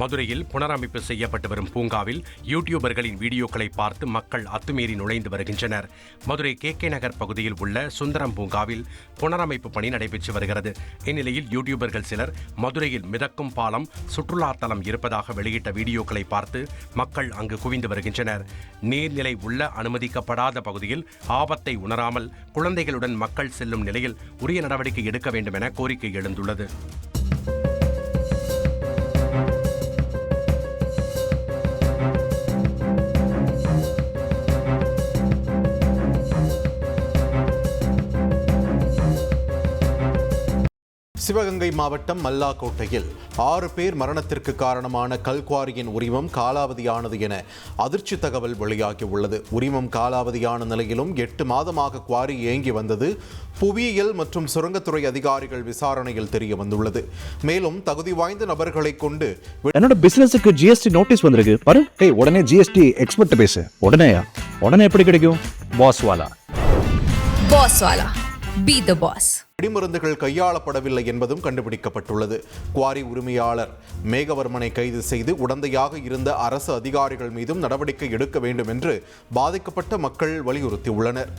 மதுரையில் புனரமைப்பு செய்யப்பட்டு வரும் பூங்காவில் யூடியூபர்களின் வீடியோக்களை பார்த்து மக்கள் அத்துமீறி நுழைந்து வருகின்றனர். மதுரை கே கே நகர் பகுதியில் உள்ள சுந்தரம் பூங்காவில் புனரமைப்பு பணி நடைபெற்று வருகிறது. இந்நிலையில் யூடியூபர்கள் சிலர் மதுரையில் மிதக்கும் பாலம் சுற்றுலா தலம் இருப்பதாக வெளியிட்ட வீடியோக்களை பார்த்து மக்கள் அங்கு குவிந்து வருகின்றனர். நீர்நிலை உள்ள அனுமதிக்கப்படாத பகுதியில் ஆபத்தை உணராமல் குழந்தைகளுடன் மக்கள் செல்லும் நிலையில் உரிய நடவடிக்கை எடுக்க வேண்டும் என கோரிக்கை எழுந்துள்ளது. சிவகங்கை மாவட்டம் மல்லாக்கோட்டையில் ஆறு பேர் மரணத்திற்கு காரணமான கல்குவாரியின் உரிமம் காலாவதியானது என அதிர்ச்சி தகவல் வெளியாகியுள்ளது. உரிமம் காலாவதியான நிலையிலும் எட்டு மாதமாக குவாரி இயங்கி வந்தது. புவியியல் மற்றும் சுரங்கத்துறை அதிகாரிகள் விசாரணையில் தெரிய வந்துள்ளது. மேலும் தகுதி வாய்ந்த நபர்களை கொண்டு என்னோட பிசினஸுக்கு ஜிஎஸ்டி நோட்டீஸ் வந்திருக்கு. பாரு ஏய் உடனே ஜிஎஸ்டி எக்ஸ்பர்ட் பேசு. உடனேயா? உடனே எப்படி கிடைக்கும்? Boss Wala. Boss Wala. Be the boss. வெடிமருந்துகள் கையாளப்படவில்லை என்பதும் கண்டுபிடிக்கப்பட்டுள்ளது. குவாரி உரிமையாளர் மேகவர்மனை கைது செய்து உடந்தையாக இருந்த அரசு அதிகாரிகள் மீதும் நடவடிக்கை எடுக்க வேண்டும் என்று பாதிக்கப்பட்ட மக்கள் வலியுறுத்தியுள்ளனர்.